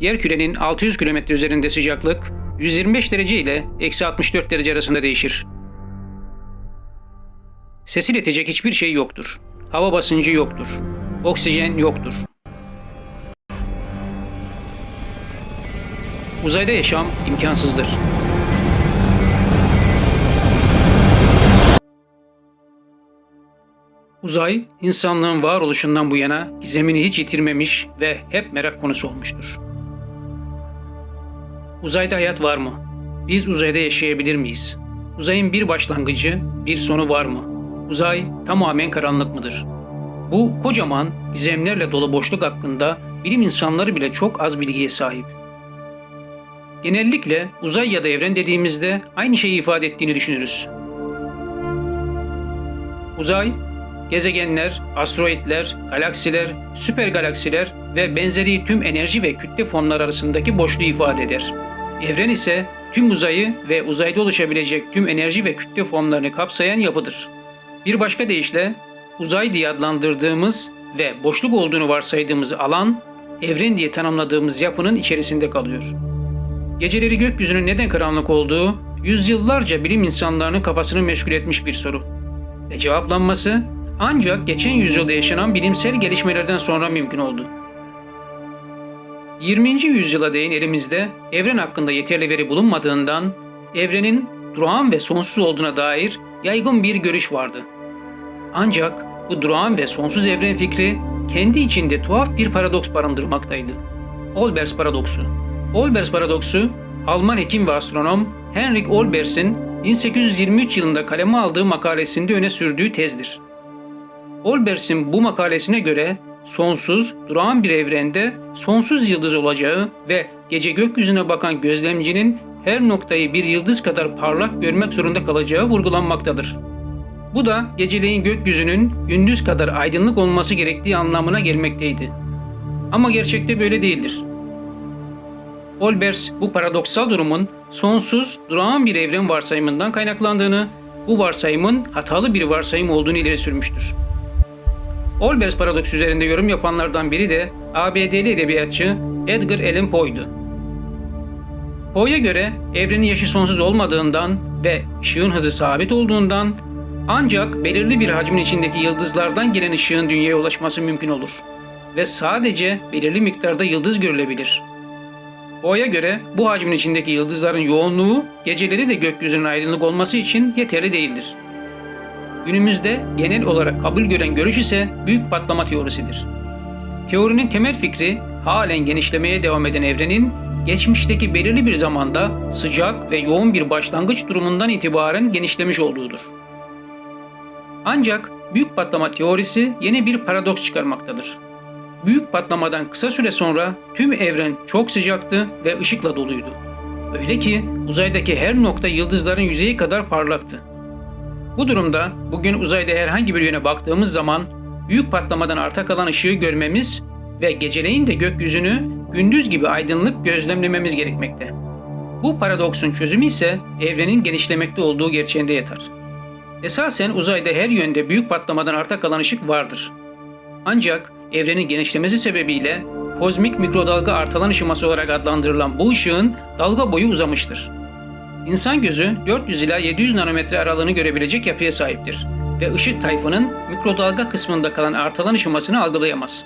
Yerkürenin 600 kilometre üzerinde sıcaklık 125 derece ile eksi 64 derece arasında değişir. Sesi iletecek hiçbir şey yoktur. Hava basıncı yoktur. Oksijen yoktur. Uzayda yaşam imkansızdır. Uzay, insanlığın varoluşundan bu yana gizemini hiç yitirmemiş ve hep merak konusu olmuştur. Uzayda hayat var mı? Biz uzayda yaşayabilir miyiz? Uzayın bir başlangıcı, bir sonu var mı? Uzay tamamen karanlık mıdır? Bu kocaman, gizemlerle dolu boşluk hakkında bilim insanları bile çok az bilgiye sahip. Genellikle uzay ya da evren dediğimizde aynı şeyi ifade ettiğini düşünürüz. Uzay, gezegenler, asteroidler, galaksiler, süper galaksiler ve benzeri tüm enerji ve kütle formları arasındaki boşluğu ifade eder. Evren ise tüm uzayı ve uzayda oluşabilecek tüm enerji ve kütle formlarını kapsayan yapıdır. Bir başka deyişle uzay diye adlandırdığımız ve boşluk olduğunu varsaydığımız alan, evren diye tanımladığımız yapının içerisinde kalıyor. Geceleri gökyüzünün neden karanlık olduğu, yüzyıllarca bilim insanlarının kafasını meşgul etmiş bir soru. Ve cevaplanması ancak geçen yüzyılda yaşanan bilimsel gelişmelerden sonra mümkün oldu. 20. yüzyıla değin elimizde evren hakkında yeterli veri bulunmadığından evrenin durağan ve sonsuz olduğuna dair yaygın bir görüş vardı. Ancak bu durağan ve sonsuz evren fikri kendi içinde tuhaf bir paradoks barındırmaktaydı. Olbers paradoksu. Olbers paradoksu Alman hekim ve astronom Henrik Olbers'in 1823 yılında kaleme aldığı makalesinde öne sürdüğü tezdir. Olbers'in bu makalesine göre sonsuz, durağan bir evrende sonsuz yıldız olacağı ve gece gökyüzüne bakan gözlemcinin her noktayı bir yıldız kadar parlak görmek zorunda kalacağı vurgulanmaktadır. Bu da geceleyin gökyüzünün gündüz kadar aydınlık olması gerektiği anlamına gelmekteydi. Ama gerçekte böyle değildir. Olbers bu paradoksal durumun sonsuz, durağan bir evren varsayımından kaynaklandığını, bu varsayımın hatalı bir varsayım olduğunu ileri sürmüştür. Olbers paradoks üzerinde yorum yapanlardan biri de ABD'li edebiyatçı Edgar Allan Poe'du. Poe'ya göre evrenin yaşı sonsuz olmadığından ve ışığın hızı sabit olduğundan ancak belirli bir hacmin içindeki yıldızlardan gelen ışığın dünyaya ulaşması mümkün olur ve sadece belirli miktarda yıldız görülebilir. Poe'ya göre bu hacmin içindeki yıldızların yoğunluğu geceleri de gökyüzünün aydınlık olması için yeterli değildir. Günümüzde genel olarak kabul gören görüş ise büyük patlama teorisidir. Teorinin temel fikri halen genişlemeye devam eden evrenin geçmişteki belirli bir zamanda sıcak ve yoğun bir başlangıç durumundan itibaren genişlemiş olduğudur. Ancak büyük patlama teorisi yeni bir paradoks çıkarmaktadır. Büyük patlamadan kısa süre sonra tüm evren çok sıcaktı ve ışıkla doluydu. Öyle ki uzaydaki her nokta yıldızların yüzeyi kadar parlaktı. Bu durumda bugün uzayda herhangi bir yöne baktığımız zaman büyük patlamadan arta kalan ışığı görmemiz ve geceleyin de gökyüzünü gündüz gibi aydınlık gözlemlememiz gerekmekte. Bu paradoksun çözümü ise evrenin genişlemekte olduğu gerçeğinde yatar. Esasen uzayda her yönde büyük patlamadan arta kalan ışık vardır. Ancak evrenin genişlemesi sebebiyle kozmik mikrodalga artalan ışıması olarak adlandırılan bu ışığın dalga boyu uzamıştır. İnsan gözü 400 ila 700 nanometre aralığını görebilecek yapıya sahiptir ve ışık tayfının mikrodalga kısmında kalan artalan ışımasını algılayamaz.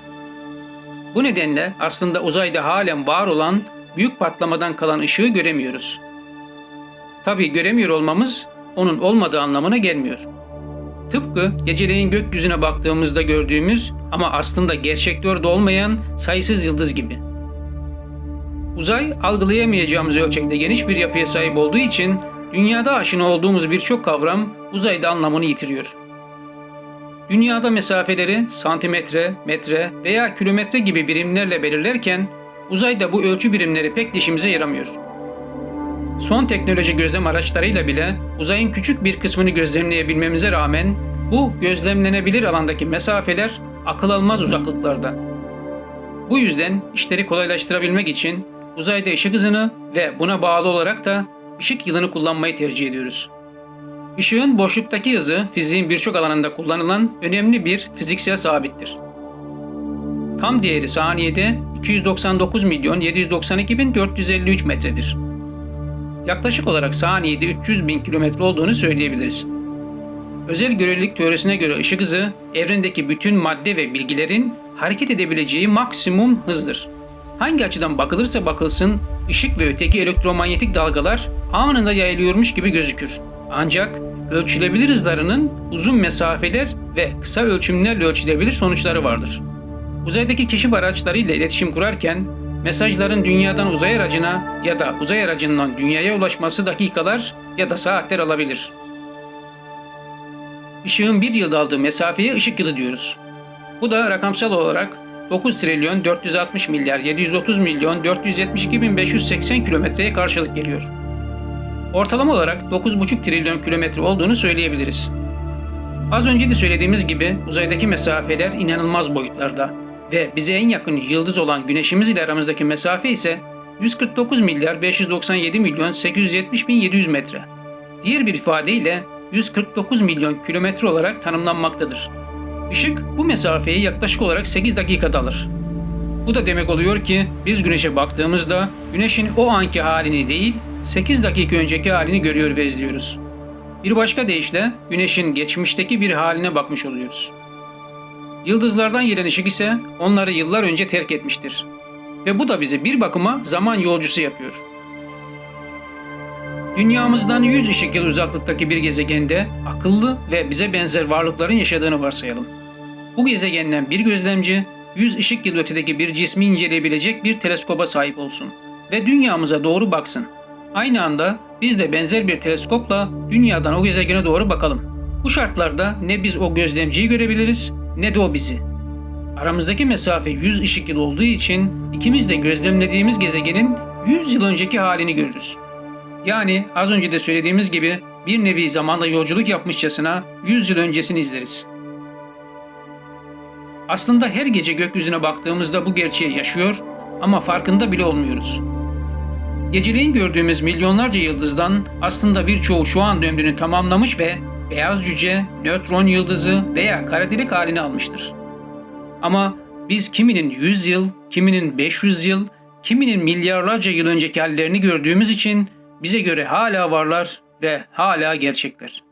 Bu nedenle aslında uzayda halen var olan büyük patlamadan kalan ışığı göremiyoruz. Tabii göremiyor olmamız onun olmadığı anlamına gelmiyor. Tıpkı geceleyin gökyüzüne baktığımızda gördüğümüz ama aslında gerçekte orada olmayan sayısız yıldız gibi. Uzay algılayamayacağımız ölçekte geniş bir yapıya sahip olduğu için dünyada aşina olduğumuz birçok kavram uzayda anlamını yitiriyor. Dünyada mesafeleri santimetre, metre veya kilometre gibi birimlerle belirlerken uzayda bu ölçü birimleri pek dişimize yaramıyor. Son teknoloji gözlem araçlarıyla bile uzayın küçük bir kısmını gözlemleyebilmemize rağmen bu gözlemlenebilir alandaki mesafeler akıl almaz uzaklıklarda. Bu yüzden işleri kolaylaştırabilmek için uzayda ışık hızını ve buna bağlı olarak da ışık yılını kullanmayı tercih ediyoruz. Işığın boşluktaki hızı fiziğin birçok alanında kullanılan önemli bir fiziksel sabittir. Tam değeri saniyede 299 milyon 792 bin 453 metredir. Yaklaşık olarak saniyede 300 bin kilometre olduğunu söyleyebiliriz. Özel görelilik teorisine göre ışık hızı, evrendeki bütün madde ve bilgilerin hareket edebileceği maksimum hızdır. Hangi açıdan bakılırsa bakılsın, ışık ve öteki elektromanyetik dalgalar anında yayılıyormuş gibi gözükür. Ancak ölçülebilir hızlarının uzun mesafeler ve kısa ölçümlerle ölçülebilir sonuçları vardır. Uzaydaki keşif araçlarıyla iletişim kurarken mesajların dünyadan uzay aracına ya da uzay aracından dünyaya ulaşması dakikalar ya da saatler alabilir. Işığın bir yılda aldığı mesafeye ışık yılı diyoruz. Bu da rakamsal olarak 9 trilyon 460 milyar 730 milyon 472 bin 580 kilometreye karşılık geliyor. Ortalama olarak 9,5 trilyon kilometre olduğunu söyleyebiliriz. Az önce de söylediğimiz gibi uzaydaki mesafeler inanılmaz boyutlarda ve bize en yakın yıldız olan Güneşimiz ile aramızdaki mesafe ise 149 milyar 597 milyon 870 bin 700 metre. Diğer bir ifadeyle 149 milyon kilometre olarak tanımlanmaktadır. Işık bu mesafeyi yaklaşık olarak 8 dakikada alır. Bu da demek oluyor ki biz Güneş'e baktığımızda Güneş'in o anki halini değil 8 dakika önceki halini görüyor ve izliyoruz. Bir başka deyişle Güneş'in geçmişteki bir haline bakmış oluyoruz. Yıldızlardan gelen ışık ise onları yıllar önce terk etmiştir. Ve bu da bizi bir bakıma zaman yolcusu yapıyor. Dünyamızdan 100 ışık yılı uzaklıktaki bir gezegende akıllı ve bize benzer varlıkların yaşadığını varsayalım. Bu gezegenden bir gözlemci 100 ışık yılı ötedeki bir cismi inceleyebilecek bir teleskoba sahip olsun ve dünyamıza doğru baksın. Aynı anda biz de benzer bir teleskopla dünyadan o gezegene doğru bakalım. Bu şartlarda ne biz o gözlemciyi görebiliriz ne de o bizi. Aramızdaki mesafe 100 ışık yılı olduğu için ikimiz de gözlemlediğimiz gezegenin 100 yıl önceki halini görürüz. Yani az önce de söylediğimiz gibi bir nevi zamanda yolculuk yapmışçasına 100 yıl öncesini izleriz. Aslında her gece gökyüzüne baktığımızda bu gerçeği yaşıyor ama farkında bile olmuyoruz. Geceleyin gördüğümüz milyonlarca yıldızdan aslında birçoğu şu an ömrünü tamamlamış ve beyaz cüce, nötron yıldızı veya kara delik halini almıştır. Ama biz kiminin 100 yıl, kiminin 500 yıl, kiminin milyarlarca yıl önceki hallerini gördüğümüz için bize göre hala varlar ve hala gerçekler.